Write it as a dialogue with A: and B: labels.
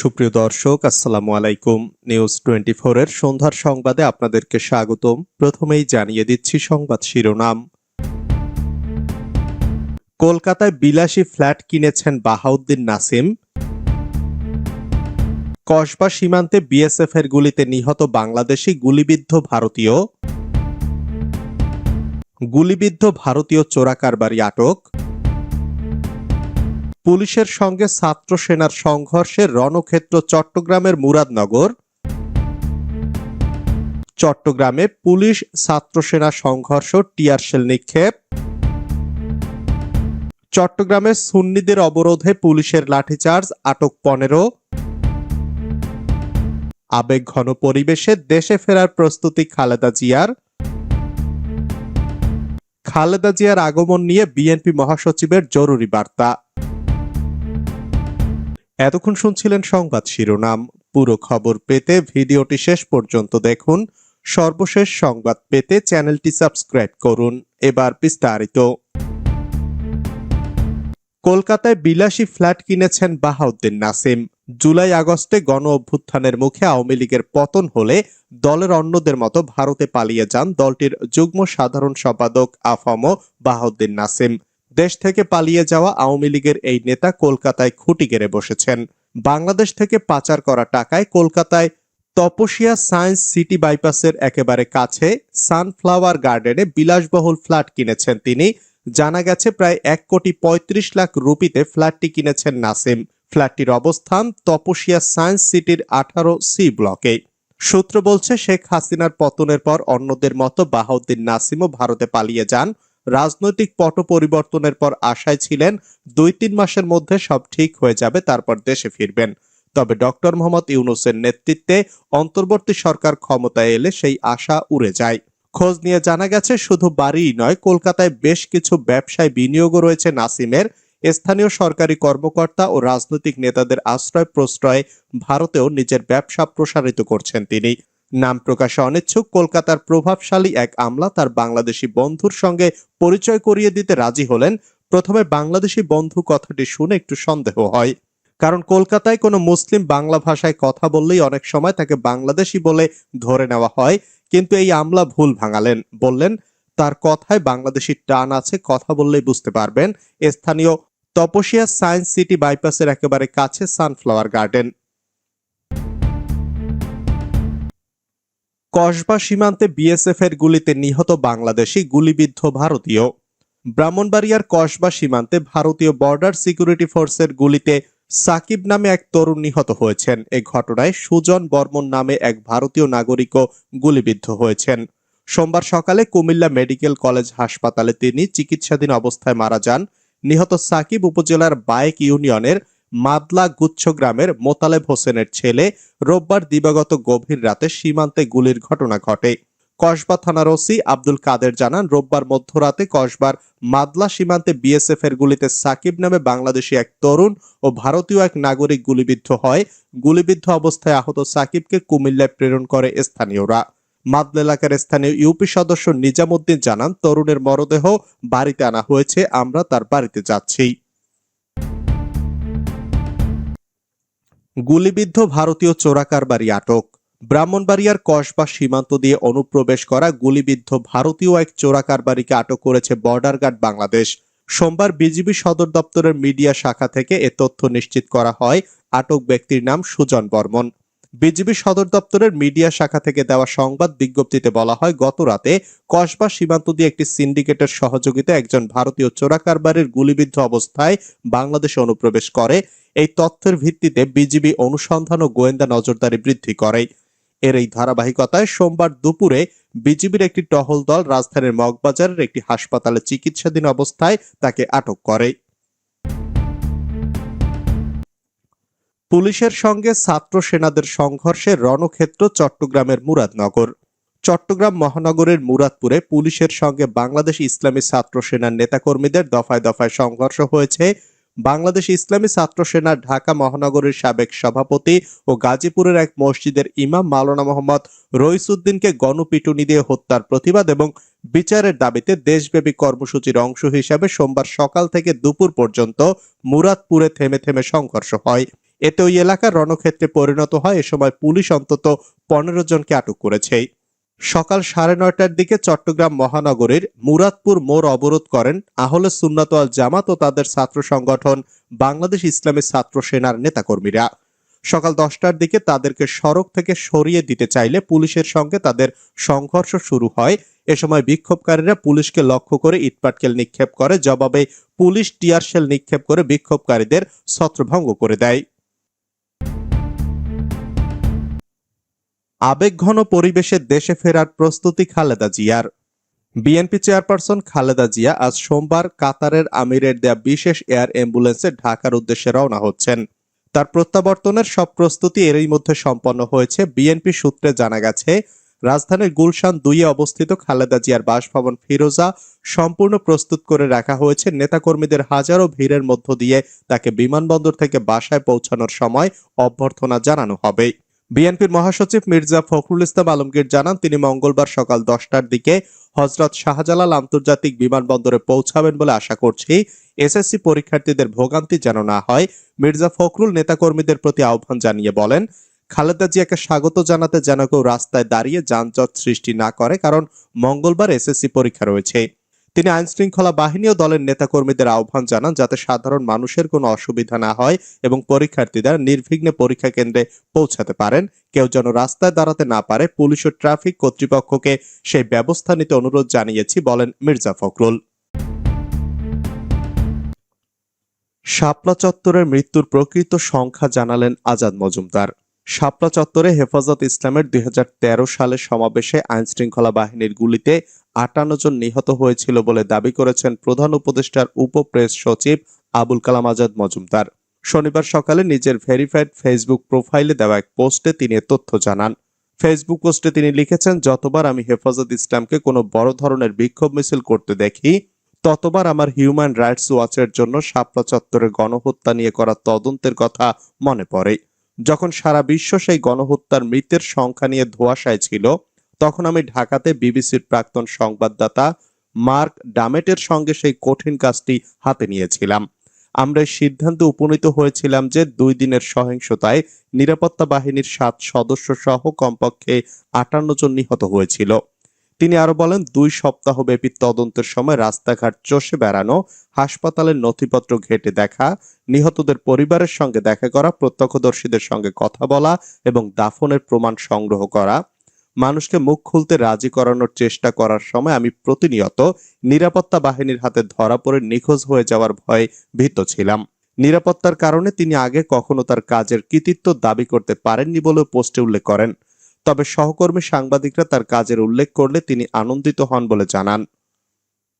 A: সুপ্রিয় দর্শক, আসসালামু আলাইকুম। নিউজ টোয়েন্টি এর সন্ধ্যার সংবাদে আপনাদেরকে স্বাগতম। প্রথমেই জানিয়ে দিচ্ছি সংবাদ শিরোনাম। কলকাতায় বিলাসী ফ্ল্যাট কিনেছেন বাহাউদ্দিন নাসিম। কসবা সীমান্তে বিএসএফ এর গুলিতে নিহত বাংলাদেশি গুলিবিদ্ধ ভারতীয়। গুলিবিদ্ধ ভারতীয় চোরাকারবারি আটক। পুলিশের সঙ্গে ছাত্র সেনার সংঘর্ষে রণক্ষেত্র চট্টগ্রামের মুরাদনগর। চট্টগ্রামে পুলিশ, ছাত্র সেনা সংঘর্ষ টিয়ারশেল নিক্ষেপ। চট্টগ্রামে সুন্নিদের অবরোধে পুলিশের লাঠিচার্জ, আটক পনেরো। আবেগ ঘন পরিবেশে দেশে ফেরার প্রস্তুতি খালেদা জিয়ার। খালেদা জিয়ার আগমন নিয়ে বিএনপি মহাসচিবের জরুরি বার্তা। এতক্ষণ শুনছিলেন সংবাদ শিরোনাম। পুরো খবর পেতে ভিডিওটি শেষ পর্যন্ত দেখুন। সর্বশেষ সংবাদ পেতে চ্যানেলটি সাবস্ক্রাইব করুন। এবার বিস্তারিত। কলকাতায় বিলাসী ফ্ল্যাট কিনেছেন বাহাউদ্দিন নাসিম। জুলাই আগস্টে গণ অভ্যুত্থানের মুখে আওয়ামী লীগের পতন হলে দলের অন্যদের মতো ভারতে পালিয়ে যান দলটির যুগ্ম সাধারণ সম্পাদক আফম বাহাউদ্দিন নাসিম। দেশ থেকে পালিয়ে যাওয়া আওয়ামী লীগের এই নেতা কলকাতায় খুঁটি গেড়ে বসেছেন। বাংলাদেশ থেকে পাচার করা টাকায় কলকাতায় তপসিয়া সায়েন্স সিটি বাইপাসের একেবারে কাছে সানফ্লাওয়ার গার্ডেনে বিলাসবহুল ফ্ল্যাট কিনেছেন তিনি। জানা গেছে প্রায় এক কোটি পঁয়ত্রিশ লাখ রুপিতে ফ্ল্যাটটি কিনেছেন নাসিম। ফ্ল্যাটটির অবস্থান তপসিয়া সায়েন্স সিটির আঠারো সি ব্লকে। সূত্র বলছে, শেখ হাসিনার পতনের পর অন্যদের মতো বাহাউদ্দিন নাসিমও ভারতে পালিয়ে যান। রাজনৈতিক পট পরিবর্তনের পর আশায় ছিলেন দুই তিন মাসের মধ্যে সব ঠিক হয়ে যাবে, তারপর দেশে ফিরবেন। তবে ডক্টর মোহাম্মদ ইউনুসের নেতৃত্বে অন্তর্বর্তী সরকার ক্ষমতায় এলে সেই আশা উড়ে যায়। খোঁজ নিয়ে জানা গেছে, শুধু বাড়িই নয়, কলকাতায় বেশ কিছু ব্যবসায় বিনিয়োগও রয়েছে নাসিমের। স্থানীয় সরকারি কর্মকর্তা ও রাজনৈতিক নেতাদের আশ্রয় প্রশ্রয়ে ভারতেও নিজের ব্যবসা প্রসারিত করছেন তিনি। নাম প্রকাশে অনিচ্ছুক, কলকাতার প্রভাবশালী এক আমলা তার বাংলাদেশি বন্ধুর সঙ্গে পরিচয় করিয়ে দিতে রাজি হলেন। প্রথমে বাংলাদেশি বন্ধু কথাটি শুনে একটু সন্দেহ হয়। কারণ কলকাতায় কোনো মুসলিম বাংলা ভাষায় কথা বললেই অনেক সময় তাকে বাংলাদেশি বলে ধরে নেওয়া হয়। কিন্তু এই আমলা ভুল ভাঙালেন। বললেন, তার কথায় বাংলাদেশি টান আছে, কথা বললেই বুঝতে পারবেন। স্থানীয় তপসিয়া সায়েন্স সিটি বাইপাসের একেবারে কাছে সানফ্লাওয়ার গার্ডেন। কসবা সীমান্তে বিএসএফ এর গুলিতে নিহত বাংলাদেশি গুলিবিদ্ধ ভারতীয়। ব্রাহ্মণবাড়িয়ার কসবা সীমান্তে ভারতীয় বর্ডার সিকিউরিটি ফোর্সের গুলিতে সাকিব নামে এক তরুণ নিহত হয়েছেন। এ ঘটনায় সুজন বর্মন নামে এক ভারতীয় নাগরিকও গুলিবিদ্ধ হয়েছেন। সোমবার সকালে কুমিল্লা মেডিকেল কলেজ হাসপাতালে তিনি চিকিৎসাধীন অবস্থায় মারা যান। নিহত সাকিব উপজেলার বাইক ইউনিয়নের মাদলা গুচ্ছ গ্রামের মোতালেব হোসেনের ছেলে রোববার দিবাগত গভীর রাতে সীমান্তে গুলির ঘটনা ঘটে। কসবা থানার ওসি আব্দুল কাদের জানান, রোববার মধ্যরাতে কসবার মাদলা সীমান্তে বিএসএফ এর গুলিতে সাকিব নামে বাংলাদেশি এক তরুণ ও ভারতীয় এক নাগরিক গুলিবিদ্ধ হয়। গুলিবিদ্ধ অবস্থায় আহত সাকিবকে কুমিল্লায় প্রেরণ করে স্থানীয়রা। মাদলা এলাকার স্থানীয় ইউপি সদস্য নিজামুদ্দিন জানান, তরুণের মরদেহ বাড়িতে আনা হয়েছে, আমরা তার বাড়িতে যাচ্ছি। গুলিবিদ্ধ ভারতীয় চোরাকারবারি আটক। ব্রাহ্মণবাড়িয়ার কসবা সীমান্ত দিয়ে অনুপ্রবেশ করা গুলিবিদ্ধ ভারতীয় এক চোরাকারবারিকে আটক করেছে বর্ডার গার্ড বাংলাদেশ। সোমবার বিজিবি সদর দপ্তরের মিডিয়া শাখা থেকে এ তথ্য নিশ্চিত করা হয়, আটক ব্যক্তির নাম সুজন বর্মন। বিজিবি সদর দপ্তরের মিডিয়া শাখা থেকে দেওয়া সংবাদ বিজ্ঞপ্তিতে বলা হয়, গত রাতে কসবা সীমান্ত দিয়ে একটি সিন্ডিকেটের সহযোগিতা একজন ভারতীয় চোরাকারবারির গুলিবিদ্ধ অবস্থায় বাংলাদেশে অনুপ্রবেশ করে। এই তথ্যের ভিত্তিতে বিজিবি অনুসন্ধান ও গোয়েন্দা নজরদারি বৃদ্ধি করে। এর এই ধারাবাহিকতায় সোমবার দুপুরে বিজিবির একটি টহল দল রাজধানীর মগবাজারের একটি হাসপাতালে চিকিৎসাধীন অবস্থায় তাকে আটক করে। পুলিশের সঙ্গে ছাত্র সেনাদের সংঘর্ষে রণক্ষেত্র, চট্টগ্রামের মুরাদনগর। চট্টগ্রাম মহানগরের মুরাদপুরে পুলিশের সঙ্গে বাংলাদেশ ইসলামী ছাত্র সেনার নেতাকর্মীদের দফায় দফায় সংঘর্ষ হয়েছে। বাংলাদেশ ইসলামী ছাত্র সেনার ঢাকা মহানগরের সাবেক সভাপতি ও গাজীপুরের এক মসজিদের ইমাম মাওলানা মোহাম্মদ রইসুদ্দিনকে গণপিটুনি দিয়ে হত্যার প্রতিবাদ এবং বিচারের দাবিতে দেশব্যাপী কর্মসূচির অংশ হিসাবে সোমবার সকাল থেকে দুপুর পর্যন্ত মুরাদপুরে থেমে থেমে সংঘর্ষ হয়। এতে ওই এলাকার রণক্ষেত্রে পরিণত হয়। এ সময় পুলিশ অন্তত পনেরো জনকে আটক করেছে। সকাল সাড়ে নয়টার দিকে চট্টগ্রাম মহানগরীর মুরাদপুর মোড় অবরোধ করেন আহলে সুন্নাত জামাত ও তাদের ছাত্র সংগঠন বাংলাদেশ ইসলামী ছাত্র সেনার নেতাকর্মীরা। সকাল দশটার দিকে তাদেরকে সড়ক থেকে সরিয়ে দিতে চাইলে পুলিশের সঙ্গে তাদের সংঘর্ষ শুরু হয়। এ সময় বিক্ষোভকারীরা পুলিশকে লক্ষ্য করে ইটপাটকেল নিক্ষেপ করে। জবাবে পুলিশ টিয়ারশেল নিক্ষেপ করে বিক্ষোভকারীদের ছত্রভঙ্গ করে দেয়। আবেগঘন পরিবেশে দেশে ফেরার প্রস্তুতি খালেদা জিয়ার। বিএনপি চেয়ারপারসন খালেদা জিয়া আজ সোমবার কাতারের আমিরের দেয়া বিশেষ এয়ার অ্যাম্বুলেন্সে ঢাকার উদ্দেশ্যে রওনা হচ্ছেন। তার প্রত্যাবর্তনের সব প্রস্তুতি এরই মধ্যে সম্পন্ন হয়েছে, বিএনপি সূত্রে জানা গেছে, রাজধানীর গুলশান দুইয়ে অবস্থিত খালেদা জিয়ার বাসভবন ফিরোজা সম্পূর্ণ প্রস্তুত করে রাখা হয়েছে, নেতাকর্মীদের হাজারো ভিড়ের মধ্য দিয়ে তাকে বিমানবন্দর থেকে বাসায় পৌঁছানোর সময় অভ্যর্থনা জানানো হবে। বিএনপির মহাসচিব মির্জা ফখরুল ইসলাম আলমগীর জানান, তিনি মঙ্গলবার সকাল দশটার দিকে হজরত শাহজালাল আন্তর্জাতিক বিমানবন্দরে পৌঁছাবেন বলে আশা করছি। এসএসসি পরীক্ষার্থীদের ভোগান্তি যেন না হয়, মির্জা ফখরুল নেতাকর্মীদের প্রতি আহ্বান জানিয়ে বলেন, খালেদা জিয়াকে স্বাগত জানাতে যেন কেউ রাস্তায় দাঁড়িয়ে যানজট সৃষ্টি না করে, কারণ মঙ্গলবার এসএসসি পরীক্ষা রয়েছে। তিনি আইন শৃঙ্খলা বাহিনী ও দলের নেতাকর্মীদের আহ্বান জানান যাতে সাধারণ মানুষের কোনো অসুবিধা না হয় এবং পরীক্ষার্থীরা নির্বিঘ্নে পরীক্ষা কেন্দ্রে পৌঁছাতে পারেন। কেউ যেন রাস্তায় দাঁড়াতে না পারে, পুলিশ ও ট্রাফিক কর্তৃপক্ষকে সেই ব্যবস্থা নিতে অনুরোধ জানিয়েছি, বলেন মির্জা ফখরুল। শাপলা চত্বরের মৃত্যুর প্রকৃত সংখ্যা জানালেন আজাদ মজুমদার। শাপলা চত্বরে হেফাজত ইসলামের দুই সালের সমাবেশে আইন শৃঙ্খলা বাহিনীর গুলিতে আটান্ন জন নিহত হয়েছিল বলে দাবি করেছেন প্রধান উপদেষ্টার উপপ্রেস সচিব আবুল কালাম আজাদ মজুমদার। শনিবার সকালে নিজের ভেরিফাইড ফেসবুক প্রোফাইলে দেওয়া এক পোস্টে তিনি তথ্য জানান। ফেসবুক পোস্টে তিনি লিখেছেন, যতবার আমি হেফাজত ইসলামকে কোনো বড় ধরনের বিক্ষোভ মিছিল করতে দেখি, ততবার আমার হিউম্যান রাইটস ওয়াচের জন্য শাপলা চত্বরের গণহত্যা নিয়ে করা তদন্তের কথা মনে পড়ে। যখন সারা বিশ্ব সেই গণহত্যার মৃতের সংখ্যা নিয়ে ধোয়াশায় ছিল, তখন আমি ঢাকাতে বিবিসির প্রাক্তন সংবাদদাতা মার্ক ডামেটের সঙ্গে সেই কঠিন কাজটি হাতে নিয়েছিলাম। আমরা সিদ্ধান্তে উপনীত হয়েছিলাম যে দুই দিনের সহিংসতায় নিরাপত্তা বাহিনীর সাত সদস্য সহ কমপক্ষে আটান্ন জন নিহত হয়েছিল। তিনি আরও বলেন, দুই সপ্তাহ ব্যাপী তদন্তের সময় রাস্তাঘাট চষে বেড়ানো, হাসপাতালের নথিপত্র ঘেটে দেখা, নিহতদের পরিবারের সঙ্গে দেখা করা, প্রত্যক্ষদর্শীদের সঙ্গে কথা বলা এবং দাফনের প্রমাণ সংগ্রহ করা। মানুষকে মুখ খুলতে রাজি করানোর চেষ্টা করার সময় আমি প্রতিনিয়ত নিরাপত্তা বাহিনীর হাতে ধরা পড়ে নিখোঁজ হয়ে যাওয়ার ভয়ে ভীত ছিলাম। নিরাপত্তার কারণে তিনি আগে কখনো তার কাজের কৃতিত্ব দাবি করতে পারেননি বলেও পোস্টে উল্লেখ করেন। তবে সহকর্মী সাংবাদিকরা তার কাজের উল্লেখ করলে তিনি আনন্দিত হন বলে জানান।